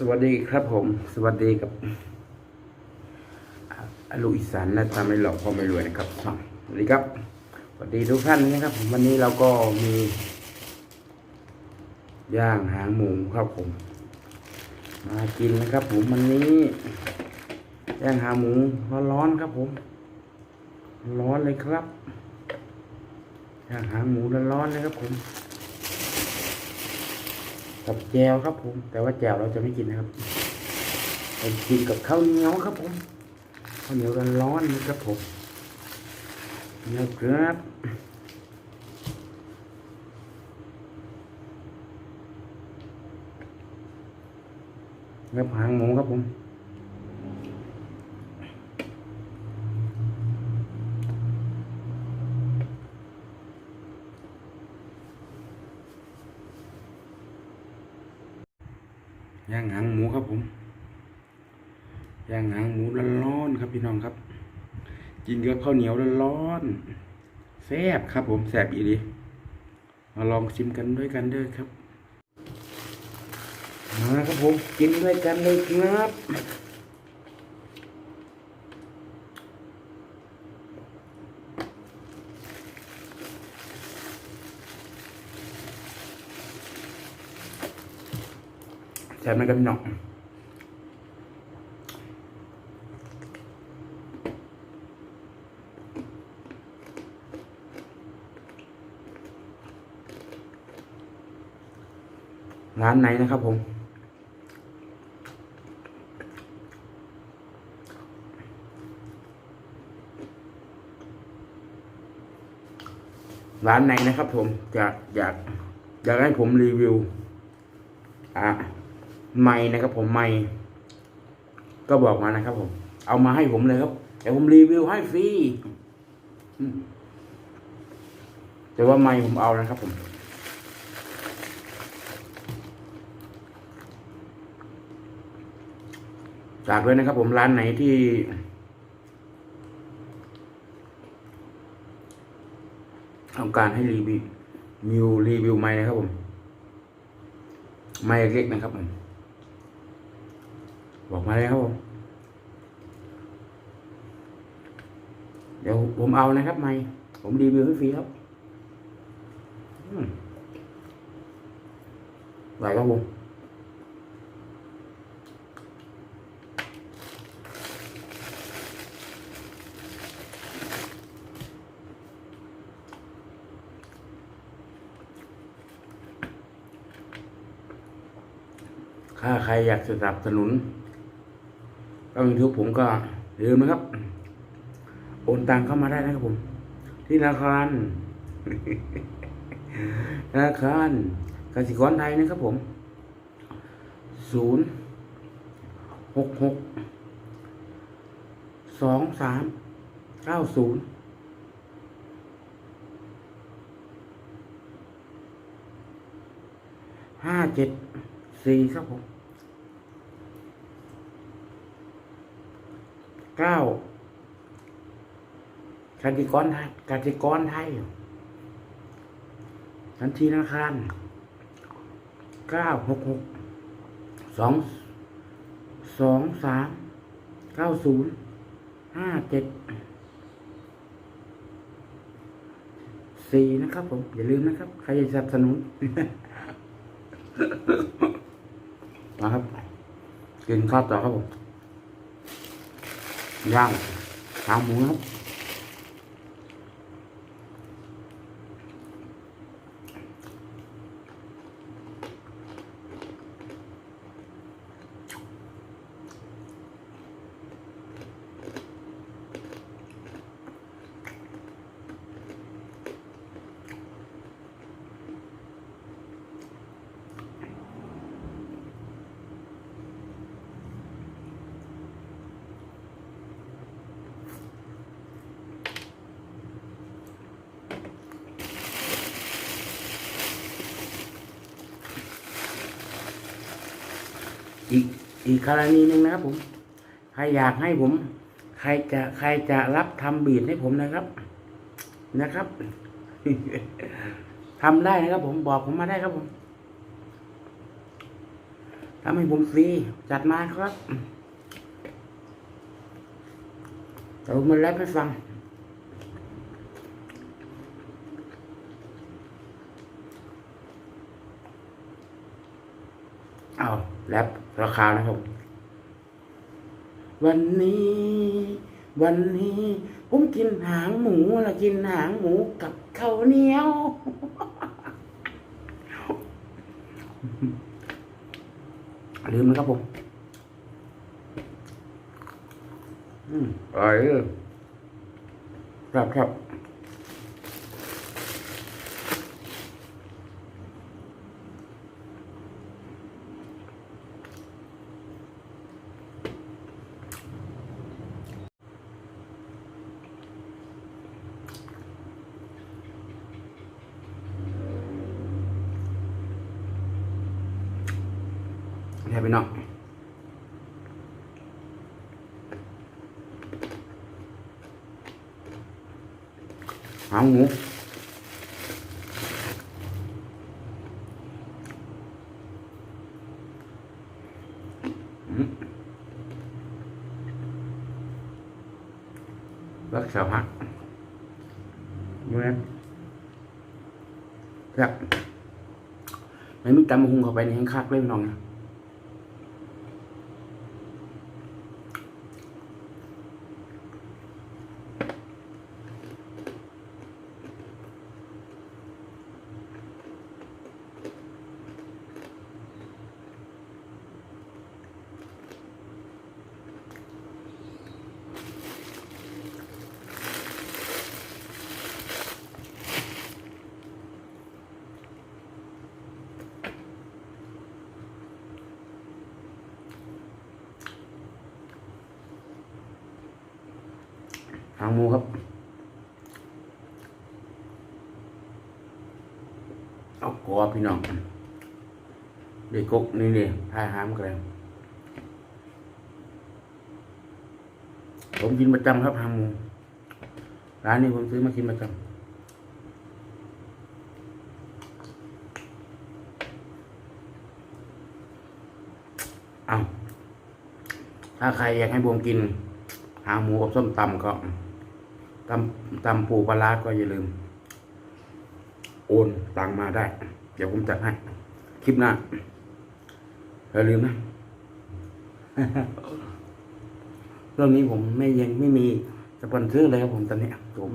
สวัสดีครับผม สวัสดีกับอลูอีสานน้าตาไม่หลอกพอไม่รวยนะครับสวัสดีครับ สวัสดีทุกท่านนะครับผมวันนี้เราก็มีย่างหางหมูครับผม มากินนะครับ ผมวันนี้ย่างหางหมูร้อนๆครับผม ร้อนเลยครับย่างหางหมูร้อนๆเลยครับผม กับแจวครับผม แต่ว่าแจวเราจะไม่กินนะครับเรากินกับข้าวเหนียวครับผมข้าวเหนียวร้อนๆนะครับผมเหนียวครับกับหางหมูครับผม ย่างหางหมูครับผมย่างหางหมูร้อนๆครับพี่น้องครับกินกับข้าวเหนียวร้อนๆแซ่บครับผมแซ่บอีดีมาลองชิมกันด้วยกันเด้อครับมาครับผมกินด้วยกันเลยครับ ซ่บไหมครับพี่น้องร้านไหนนะครับผม ร้านไหนนะครับผม จะอยากอยากให้ผมรีวิว อะ ไม่นะครับ ผมไม่ก็บอกมานะครับ ผม เอามาให้ผมเลยครับแต่ผมรีวิวให้ฟรีแต่ว่าไม่ผมเอานะครับ ผมฝากด้วยนะครับ ผมร้านไหนที่ ต้องการให้รีวิวมิวรีวิวไม้นะครับผม ไม้เล็กนะครับผม บอกมาเลยครับผมเดี๋ยวผมเอานะครับไม้ผมรีวิวให้ฟรีครับไหวครับผมถ้าใครอยากสนับสนุน ก็ยูทูบผมก็อย่าลืมนะครับ โอนตังเข้ามาได้นะครับผม ที่ธนาคารธนาคารกสิกรไทยนะครับผมศูนย์หกหกสองสามเก้าศูนย์ห้าเจ็ดสี่ครับผม เก้ากสิกรไทยกสิกรไทยบัญชีธนาคารเก้าหกหกสองสองสามเก้าศูนย์ห้าเจ็ดสี่นะครับผม อย่าลืมนะครับ ใครจะสนับสนุนมาครับกินข้าวต่อครับผม ย่างหางหมูครับ อีกอีกกรณีหนึ่งนะครับ ผม ใครอยากให้ผม ใครจะใครจะรับทำบีดให้ผมนะครับ นะครับทำได้นะครับ ผมบอกผมมาได้ครับผมทำให้ผมฟรีจัดมาครับเรามาแรปให้ฟังเอาแรป ราคานะครับ วันนี้ วันนี้ ผมกินหางหมูละกินหางหมูกับข้าวเหนียว ลืมนะครับผมอืมอร่อยเลยครับครับ แค่ไปเนาะหางหมูรักษาหักเมื่อครับไม่มีตำมะฮุงเข้าไปในแห้งคักเลยพี่น้องนะ หางหมูครับ เอากอพี่น้องเด็กกกนี่นี่ทายหามกันเลยผมกินประจำครับหางหมู ร้านนี้ผมซื้อมากินประจำเอาถ้าใครอยากให้ผมกินหางหมูกับส้มตำก็ ตำตำปูปลาก็อย่าลืม โอนตังมาได้ เดี๋ยวผมจัดให้ คลิปหน้าอย่าลืมนะ เรื่องนี้ผมไม่ยังไม่มีสปอนเซอร์เลยครับผมตอนนี้ผม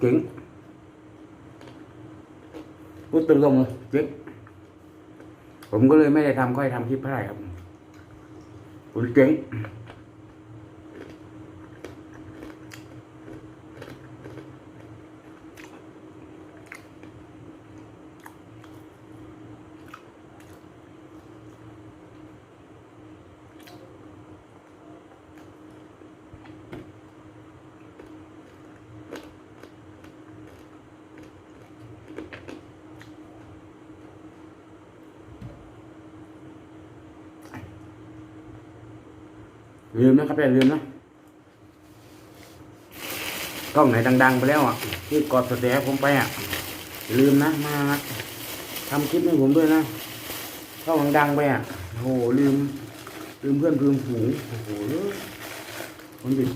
เก่งพูดตรงๆเลยเจ๊งผมก็เลยไม่ได้ทำค่อยทำคลิปเท่าไหร่ครับผมเจ๊ง ลืมนะครับอย่าลืมนะกล้องไหนดัง ๆ ไปแล้วอะที่กอดสเตปผมไปอะลืมนะมาทำคลิปให้ผมด้วยนะกล้องดังๆไปอะโอ้โหลืม ลืมเพื่อนลืมฝูงโอ้โหผมผิด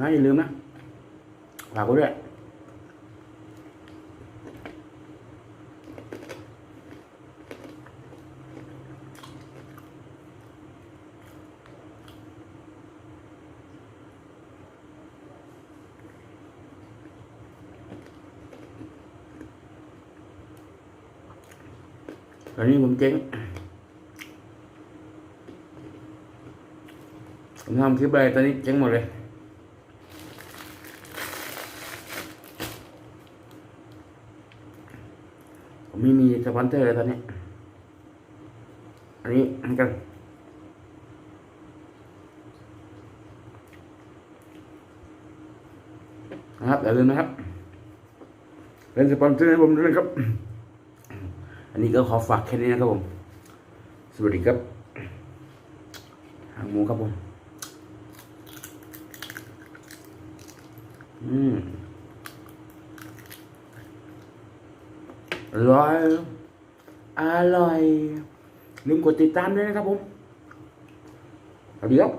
นะอย่าลืมนะฝากไว้ด้วย ตอนนี้ผมเจ๊งผมทำคลิปไปตอนนี้เจ๊งหมดเลยผมไม่มีสปอนเซอร์เลยตอนนี้ อันนี้อันกันนะครับอย่าลืมนะครับเป็นสปอนเซอร์ให้ผมด้วยครับ อันนี้ก็ขอฝากแค่นี้นะครับผม สวัสดีครับหางหมูครับผม อืมอร่อย อร่อย ลืมกดติดตามด้วยนะครับผมสวัสดีครับ